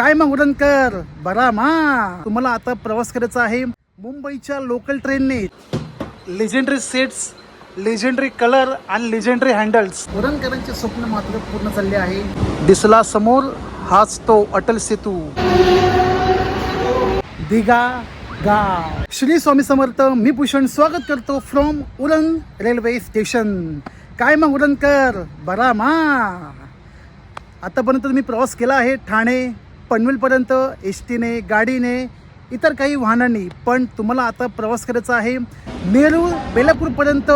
काय मग उडणकर बरा मा. तुम्हाला आता प्रवास करायचा आहे मुंबईच्या लोकल ट्रेनने लेजेंडरी सीट्स लेजेंडरी कलर आणि लेजेंडरी हँडल्स उरणकरांचे स्वप्न मात्र पूर्ण झाले आहे. दिसला समोर हाच तो अटल सेतू. दिघा गाव श्री स्वामी समर्थ मी भूषण स्वागत करतो फ्रॉम उरण रेल्वे स्टेशन काय मग उरणकर बरा मा. आतापर्यंत मी प्रवास केला आहे ठाणे पनवेलपर्यंत एस टीने गाडीने इतर काही वाहनांनी. पण तुम्हाला आता प्रवास करायचा आहे नेहरू बेलापूरपर्यंत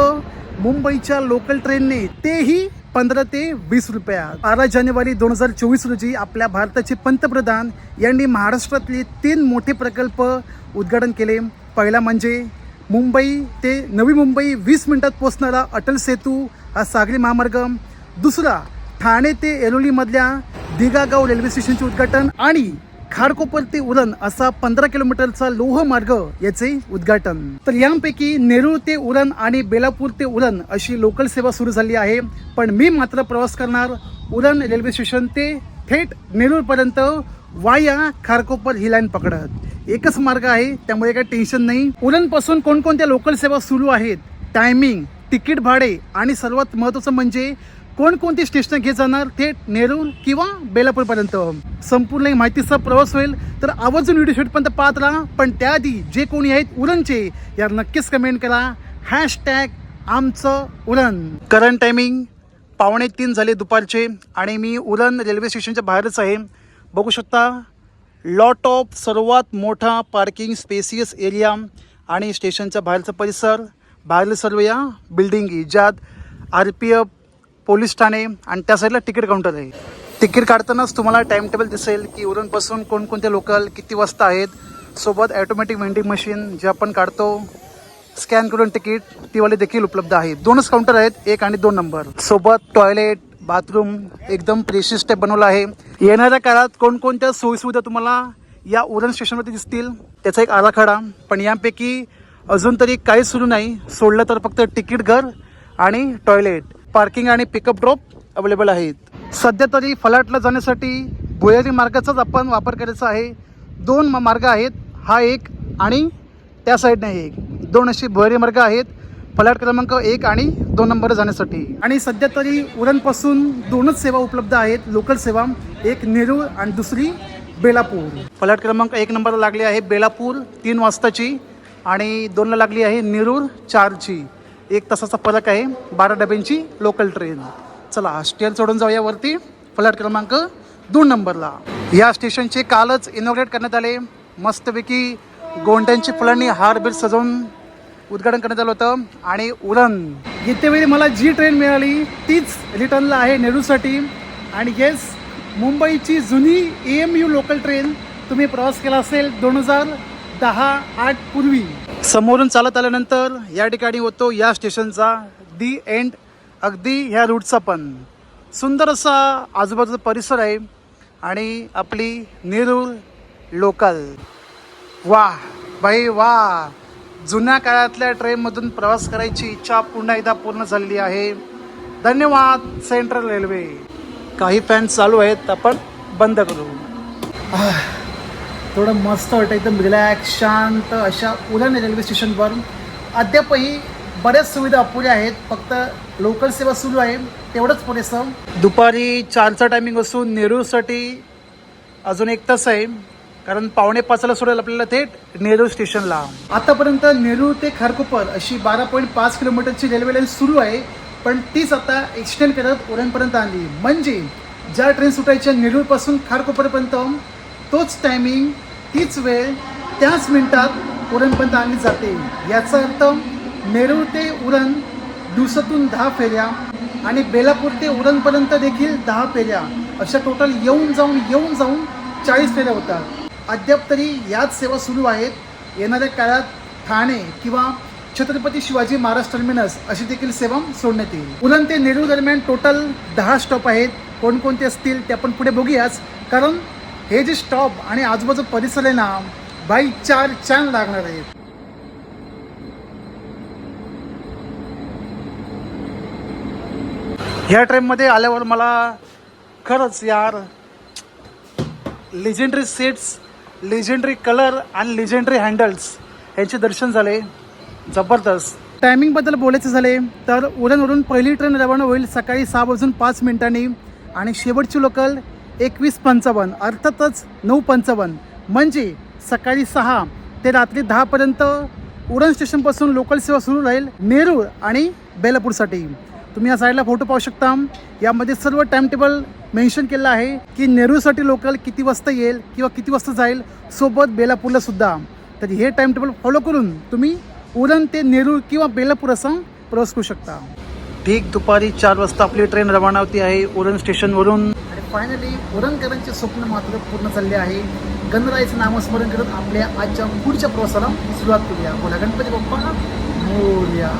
मुंबईच्या लोकल ट्रेनने तेही पंधरा ते वीस रुपया. बारा जानेवारी दोन हजार चोवीस रोजी आपल्या भारताचे पंतप्रधान यांनी महाराष्ट्रातले तीन मोठे प्रकल्प उद्घाटन केले. पहिला म्हणजे मुंबई ते नवी मुंबई वीस मिनिटात पोचणारा अटल सेतू हा सागरी महामार्ग. दुसरा ठाणे ते एरोलीमधल्या दिगागाव रेल्वे स्टेशनचे उद्घाटन आणि खाडकोपर ते उरण असा पंधरा किलोमीटरचा लोह मार्ग याचे उद्घाटन. तर यांपैकी नेरूळ ते उरण आणि बेलापूर ते उरण अशी लोकल सेवा सुरू झाली आहे. पण मी मात्र प्रवास करणार उरण रेल्वे स्टेशन ते थेट नेरूळपर्यंत वाया खारकोपर ही लाईन पकडत. एकच मार्ग आहे त्यामुळे काही टेन्शन नाही. उरणपासून कोणकोणत्या लोकल सेवा सुरू आहेत? टायमिंग तिकीट भाडे आणि सर्वात महत्त्वाचं म्हणजे कोणकोणती स्टेशन घेत जाणार थेट नेरूर किंवा बेलापूरपर्यंत. संपूर्ण माहितीचा प्रवास होईल. तर आवर्जून व्हिडिओ शेवटपर्यंत पाहत राहा. पण त्याआधी जे कोणी आहेत उरणचे यार नक्कीच कमेंट करा. हॅशटॅग आमचं उरण. करंट टायमिंग पावणे तीन झाले दुपारचे आणि मी उरण रेल्वे स्टेशनच्या बाहेरच आहे. बघू शकता लॉट ऑफ सर्वात मोठा पार्किंग स्पेसियस एरिया आणि स्टेशनच्या बाहेरचा परिसर. बाहेर सर्व या बिल्डिंगी ज्यात R P F police Thane आणि त्या साईडला तिकीट काउंटर आहे. तिकीट काढतानाच तुम्हाला टाइम टेबल दिसेल की उरणपासून कोणकोणते लोकल किती वाजता आहेत. सोबत ॲटोमॅटिक वेंडिंग मशीन जे आपण काढतो स्कॅन करून तिकीट तीवाले देखील उपलब्ध आहे. दोनच काउंटर आहेत एक आणि दोन नंबर सोबत टॉयलेट बाथरूम एकदम प्रेशियस स्टेप बनवला आहे. येणाऱ्या काळात कोणकोणत्या सोयीसुविधा तुम्हाला या उरण स्टेशनवरती दिसतील त्याचा एक आराखडा. पण यापैकी अजून तरी काहीच सुरू नाही. सोडलं तर फक्त तिकीट घर आणि टॉयलेट पार्किंग आणि पिकअप ड्रॉप अवेलेबल आहेत. सध्या तरी फलाटला जाण्यासाठी भुयारी मार्गाचाच आपण वापर करायचा आहे. दोन म- मार्ग आहेत. हा एक आणि त्या साईडने एक. दोन अशी भुयारी मार्ग आहेत. फलाट क्रमांक एक आणि दोन नंबर जाण्यासाठी. आणि सध्या तरी उरणपासून दोनच सेवा उपलब्ध आहेत. लोकल सेवा एक नेरूळ आणि दुसरी बेलापूर. फलाट क्रमांक एक नंबरला लागली आहे बेलापूर तीन वाजताची आणि दोनला लागली आहे नेरूळ चारची. एक तासाचा फरक आहे बारा डब्यांची लोकल ट्रेन चला स्टेअर चढून जाऊया वरती. फ्लॅट क्रमांक दोन नंबरला. या स्टेशनचे कालच इनॉग्रेट करण्यात आले. मस्तपैकी गोंड्यांची फुलांनी हारबीर सजवून उद्घाटन करण्यात आलं होतं. आणि उरण. येतेवेळी मला जी ट्रेन मिळाली तीच रिटर्नला आहे नेहरूसाठी. आणि येस मुंबईची जुनी A M U local train तुम्ही प्रवास केला असेल दोन हजार दहा आठ पूर्वी. समोरून चालत आल्यानंतर या ठिकाणी होतो या स्टेशनचा दी एंड. अगदी ह्या रूटचा पण. सुंदर असा आजूबाजूचा परिसर आहे आणि आपली नेरूळ लोकल. वा भाई वा जुन्या काळातल्या ट्रेनमधून प्रवास करायची इच्छा पुन्हा एकदा पूर्ण झालेली आहे. धन्यवाद सेंट्रल रेल्वे. काही फॅन चालू आहेत आपण बंद करू. थोडं मस्त वाटतं एकदम रिलॅक्स शांत अशा उरण रेल्वे स्टेशनवर अद्यापही बऱ्याच सुविधा अपुऱ्या आहेत फक्त लोकल सेवा सुरू आहे तेवढंच पुरेसं दुपारी चारचा टायमिंग असून नेरूळसाठी अजून एक तास आहे कारण पावणे पाचला सोडेल आपल्याला थेट नेरूळ स्टेशनला आतापर्यंत नेरूळ ते खारकोपर अशी बारा पॉईंट पाच किलोमीटरची रेल्वे लाईन सुरू आहे पण तीच आता एक्सटेंड करत उरणपर्यंत आली म्हणजे ज्या ट्रेन सुटायच्या नेरूळपासून खारकोपरपर्यंत तोच टायमिंग तीच वेळ त्याच मिनिटात उरणपर्यंत आणली जाते. याचा अर्थ नेरूळ ते उरण दिवसातून दहा फेऱ्या आणि बेलापूर ते उरणपर्यंत देखील दहा फेऱ्या. अशा टोटल येऊन जाऊन येऊन जाऊन चाळीस फेऱ्या होतात. अद्याप तरी याच सेवा सुरू आहेत. येणाऱ्या काळात ठाणे किंवा छत्रपती शिवाजी महाराज टर्मिनस अशी देखील सेवा सोडण्यात येईल. उरण ते नेरूळ दरम्यान टोटल दहा स्टॉप आहेत. कोणकोणते असतील ते आपण पुढे बघूयाच. कारण हे जे स्टॉप आणि आजूबाजू परिसर आहे ना बाई चार चांद लागणार आहेत. ह्या ट्रेनमध्ये आल्यावर मला खरंच यार लेजेंडरी सीट्स लेजेंडरी कलर आणि लेजेंडरी हँडल्स यांचे दर्शन झाले. जबरदस्त. टायमिंगबद्दल बोलायचं झाले तर उरणवरून पहिली ट्रेन रवाना होईल सकाळी सहा वाजून पाच मिनिटांनी आणि शेवटची लोकल एकवीस पंचावन्न अर्थातच नऊ पंचावन्न. म्हणजे सकाळी सहा ते रात्री दहापर्यंत उरण स्टेशनपासून लोकल सेवा सुरू राहील नेरूळ आणि बेलापूरसाठी. तुम्ही या साईडला फोटो पाहू शकता. यामध्ये सर्व टाइम टेबल मेन्शन केलं आहे की नेरूळसाठी लोकल किती वाजता येईल किंवा किती वाजता जाईल सोबत बेलापूरला सुद्धा. तर हे टाइम टेबल फॉलो करून तुम्ही उरण ते नेरूळ किंवा बेलापूर असा प्रवास करू शकता. ठीक दुपारी चार वाजता आपली ट्रेन रवाना होती आहे. उरण स्टेशनवरून फायनली उरणकरांचे स्वप्न मात्र पूर्ण झाले आहे. गणरायाचं नामस्मरण करत आपल्या आजच्या पुढच्या प्रवासाला सुरुवात करूया. बोला गणपती बाप्पा मोर्या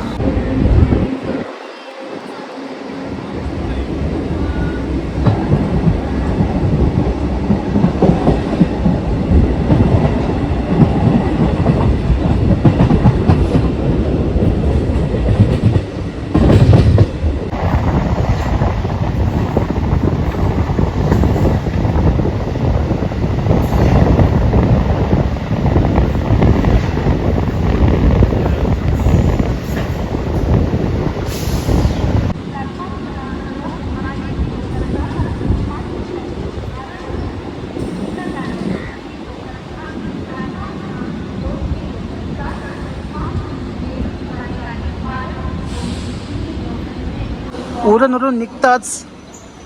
उरणवरून निघताच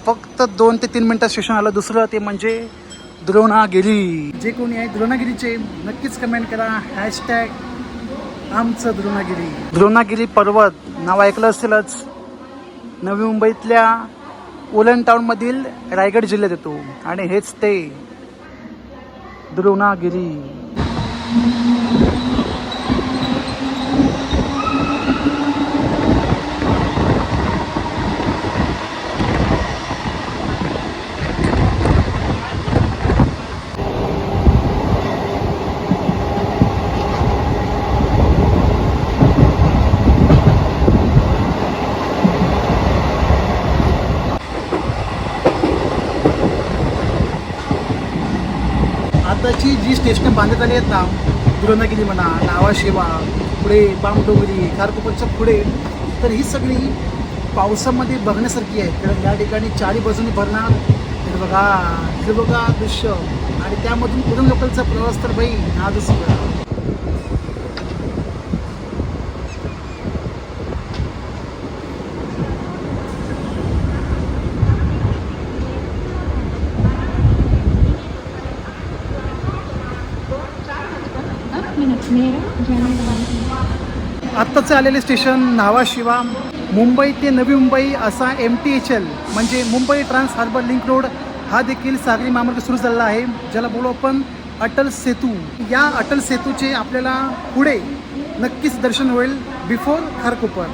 फक्त दोन ते तीन मिनटं स्टेशन आलं. दुसरं ते म्हणजे द्रोणागिरी जे कोणी आहे द्रोणागिरीचे नक्कीच कमेंट करा. हॅशटॅग आमचं द्रोणागिरी. द्रोणागिरी पर्वत नाव ऐकलं असेलच. नवी मुंबईतल्या उलन टाउनमधील रायगड जिल्ह्यात येतो. आणि हेच ते द्रोणागिरी. आताची जी स्टेशन बांधत आली आहेत ना दुरंदागिरी म्हणा नावाशेवा पुढे बामडोंगरी खारकोपरच्या पुढे तर ही सगळी पावसामध्ये बघण्यासारखी आहे. कारण या ठिकाणी चारी बाजूने भरणार. हे बघा हे बघा दृश्य. आणि त्यामधून पुढे लोकलचा प्रवास तर बाई नादच जसं आत्ताचं आलेले स्टेशन नावाशिवा. मुंबई ते नवी मुंबई असा एम टी एच एल म्हणजे Mumbai trans harbour link road हा देखील सागरी महामार्ग सुरू झालेला आहे ज्याला बोलू आपण अटल सेतू. या अटल सेतूचे आपल्याला पुढे नक्कीच दर्शन होईल बिफोर खारकोपर.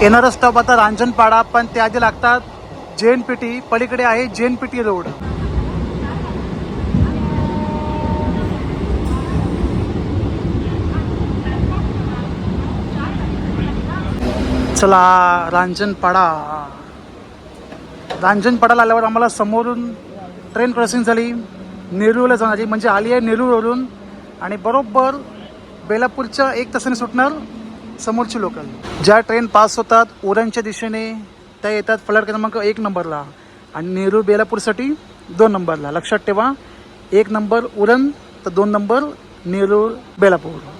येणारा स्टॉप आता रांजणपाडा पण त्याआधी लागतात जे एन पी टी पलीकडे आहे जे एन पी टी रोड. चला रांजणपाडा. रांजणपाडाला आल्यावर आम्हाला समोरून ट्रेन क्रॉसिंग झाली. नेरूळला जाणारी म्हणजे आली आहे नेरूळवरून. आणि बरोबर बेलापूरच्या एक तासाने सुटणार. समोरची लोकल. ज्या ट्रेन पास होतात उरणच्या दिशेने त्या येतात फलाट क्रमांक एक नंबरला. आणि नेहरू बेलापूरसाठी दोन नंबरला. लक्षात ठेवा एक नंबर उरण तर दोन नंबर नेरूळ बेलापूर.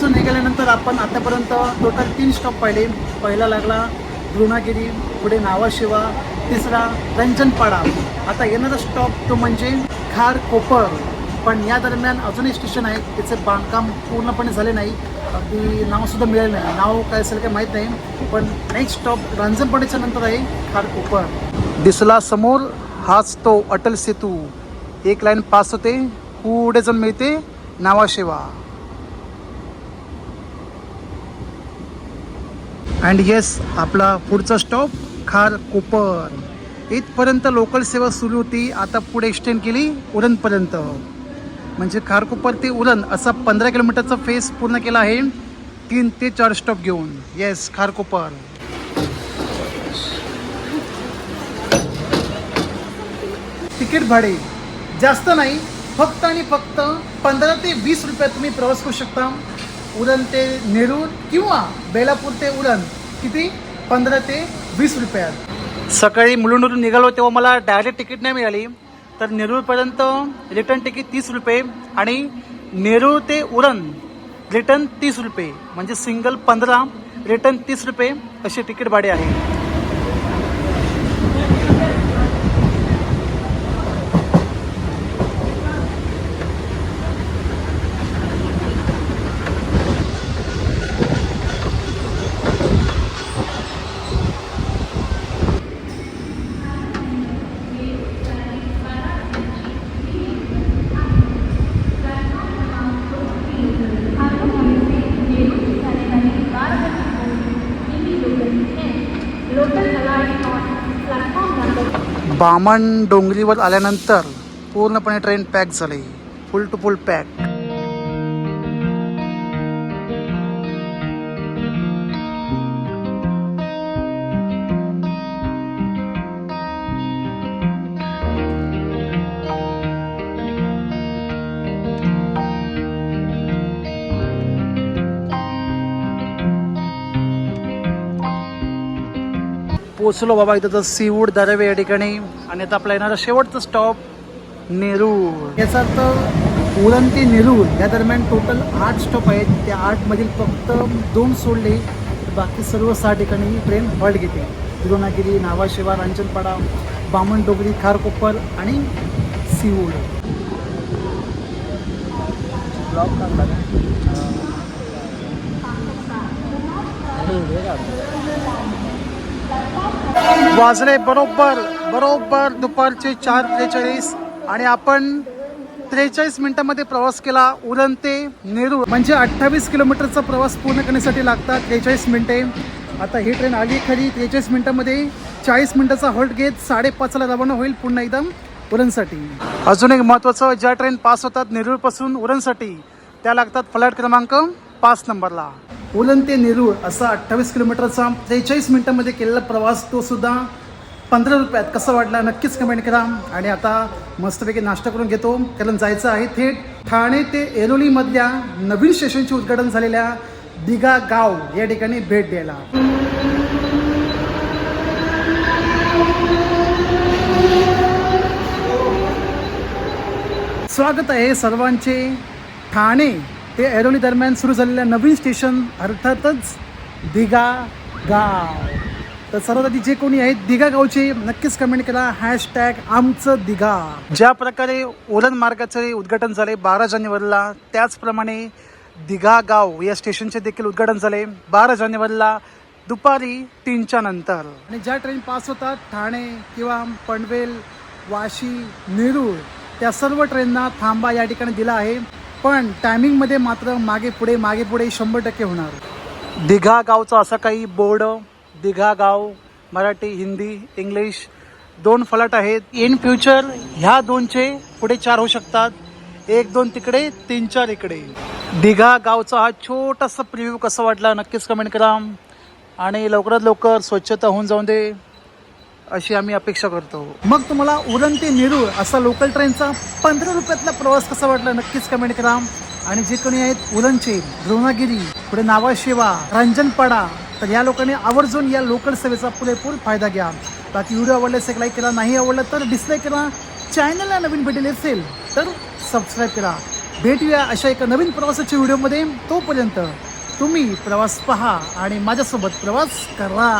उरणपासून निघाल्यानंतर आपण आतापर्यंत टोटल तीन स्टॉप पाहिले. पहिला लागला द्रोणागिरी पुढे नावाशिवा तिसरा रंजनपाडा. आता येणारा स्टॉप तो म्हणजे खार कोपर. पण या दरम्यान अजूनही स्टेशन आहे. त्याचे बांधकाम पूर्णपणे झाले नाही. अगदी नावसुद्धा मिळेल नाही. नाव काय असेल काय माहीत नाही. पण नेक्स्ट स्टॉप रंजनपाड्याच्या नंतर आहे खार कोपर. दिसला समोर हाच तो अटल सेतू. एक लाईन पास होते पुढे जण मिळते नावाशेवा. अँड येस आपला पुढचा स्टॉप खार कोपर. इथपर्यंत लोकल सेवा सुरू होती आता पुढे एक्सटेंड केली उरणपर्यंत. म्हणजे खारकोपर ते उरण असा पंधरा किलोमीटरचा फेस पूर्ण केला आहे. तीन ते चार स्टॉप घेऊन. येस खारकोपर तिकीट भाडे. जास्त नाही फक्त आणि फक्त पंधरा ते वीस रुपयात तुम्ही प्रवास करू शकता. उरण ते नेरूळ किंवा बेलापूर ते उरण किती? पंधरा ते वीस रुपयात सकाळी मुलुंडवरून निघालो तेव्हा मला डायरेक्ट तिकीट नाही मिळाली. तर नेरूळपर्यंत रिटर्न तिकीट तीस रुपये आणि नेरूळ ते उरण रिटर्न तीस रुपये. म्हणजे सिंगल पंधरा रिटर्न तीस रुपये असे तिकीट भाडे आहे. बामण डोंगरीवर आल्यानंतर पूर्णपणे ट्रेन पॅक झाली. फुल टू फुल पॅक पोचलो बाबा इथं तर सीवूड दरवे या ठिकाणी. आणि आता आपला येणारा शेवटचा स्टॉप नेरूळ. याचा अर्थ उरण ते नेरूळ. या दरम्यान टोटल आठ स्टॉप आहेत. त्या आठमधील फक्त दोन सोडले. तर बाकी सर्व सहा ठिकाणी ट्रेन हॉल्ट घेते तिरुणागिरी नावाशिवा रांजणपाडा बामण डोगरी खारकोपर आणि सीवूड वाजले बरोबर बरोबर दुपारचे चार त्रेचाळीस आणि आपण त्रेचाळीस मिनटामध्ये प्रवास केला उरण ते नेरूळ. म्हणजे अठ्ठावीस किलोमीटरचा प्रवास पूर्ण करण्यासाठी लागतात त्रेचाळीस मिनिटे. आता ही ट्रेन आली खरी त्रेचाळीस मिनटामध्ये चाळीस मिनिटाचा हॉल्ट घेत साडेपाचला रवाना होईल पुन्हा एकदम उरणसाठी. अजून एक महत्त्वाचं ज्या ट्रेन पास होतात नेरूळपासून उरणसाठी त्या लागतात फ्लॅट क्रमांक पाच नंबरला. उलन ते नेरूळ असा अठ्ठावीस किलोमीटरचा त्रेचाळीस मिनटामध्ये केलेला प्रवास तो सुद्धा पंधरा रुपयात. कसा वाटला नक्कीच कमेंट करा. आणि आता मस्तपैकी नाश्ता करून घेतो. कारण जायचं आहे थेट ठाणे ते एरोलीमधल्या नवीन स्टेशनचे उद्घाटन झालेल्या दिघा गाव या ठिकाणी भेट द्यायला. स्वागत आहे सर्वांचे ठाणे ते ऐरोली दरम्यान सुरू झालेल्या नवीन स्टेशन अर्थातच दिघा गाव. तर सर्वात आधी जे कोणी आहेत दिघा गावचे नक्कीच कमेंट करा. हॅशटॅग आमचं दिघा. ज्या प्रकारे उरण मार्गाचे उद्घाटन झाले बारा जानेवारीला त्याचप्रमाणे दिघा गाव या स्टेशनचे देखील उद्घाटन झाले बारा जानेवारीला दुपारी तीनच्या नंतर. आणि ज्या ट्रेन पास होतात ठाणे किंवा पनवेल वाशी नेरूळ त्या सर्व ट्रेनना थांबा या ठिकाणी दिला आहे. पण टायमिंगमध्ये मात्र मागे पुढे मागे पुढे शंभर टक्के होणार. दिघा गावचा असा काही बोर्ड दिघा गाव मराठी हिंदी इंग्लिश दोन फलाट आहेत. इन फ्युचर ह्या दोनचे पुढे चार होऊ शकतात. एक दोन तिकडे तीन चार इकडे. दिघा गावचा हा छोटासा प्रिव्ह्यू कसा वाटला? नक्कीच कमेंट करा. आणि लवकरात लवकर स्वच्छता होऊन जाऊन दे. अशी आम्ही अपेक्षा करतो. मग तुम्हाला उरण ते नेरूळ असा लोकल ट्रेनचा पंधरा रुपयातला प्रवास कसा वाटला? नक्कीच कमेंट करा. आणि जे कोणी आहेत उरणचे द्रोणागिरी पुढे नावाशिवा रंजनपाडा तर या लोकांनी आवर्जून या लोकल सेवेचा पुरेपूर फायदा घ्या. बाकी व्हिडिओ आवडल्यास एक लाईक करा नाही आवडला तर डिसलाईक करा. चॅनलला नवीन भेटेल असेल तर सबस्क्राईब करा. भेटूया अशा एका नवीन प्रवासाच्या व्हिडिओमध्ये तोपर्यंत तुम्ही प्रवास पहा आणि माझ्यासोबत प्रवास करा.